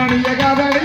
Maria Gabriel.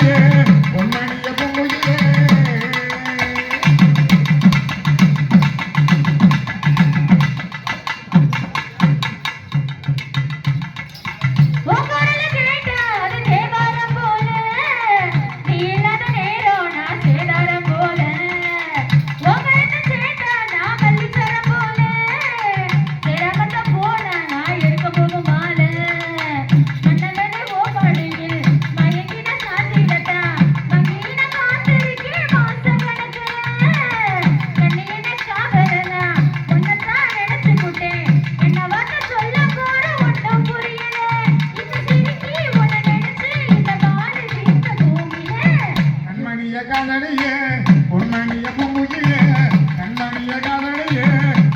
காதலியே பொன்னணிய பொங்குயிலே கண்ணணிய காதலியே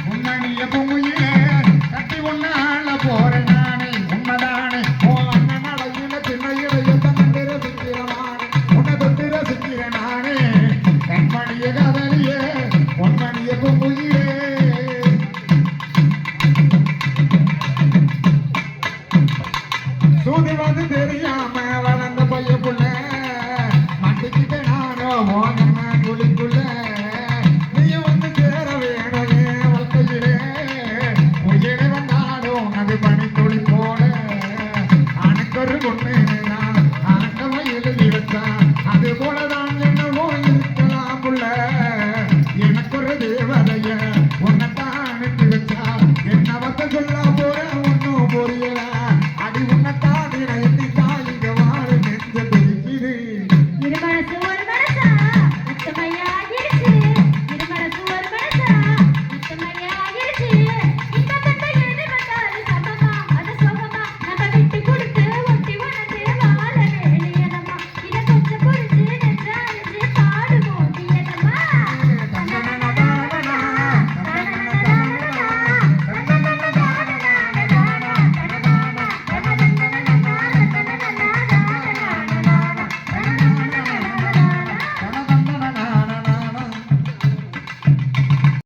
பொன்னணிய பொங்குயிலே கட்டி ஒன்னால போறேன் நானே உண்மைதானே ஓ அண்ணன் அழகில திண்ணையில எந்த கண்டிர சிக்கிரமானே உன்னை தொட்டிர சிக்கிற நானே. கண்மணிய காதலியே பொன்னணிய பொங்குயிலே. சூதி தெரியாம சொன்னேன் நான் அடக்கமா எழுதி வச்சான் அது போலதான் என்னவோ இருக்கலாம் புள்ள எனக்கு ஒரு தேவதைய உன்னத்தான் அனுப்பி வச்சா என்ன வத்த சொல்ல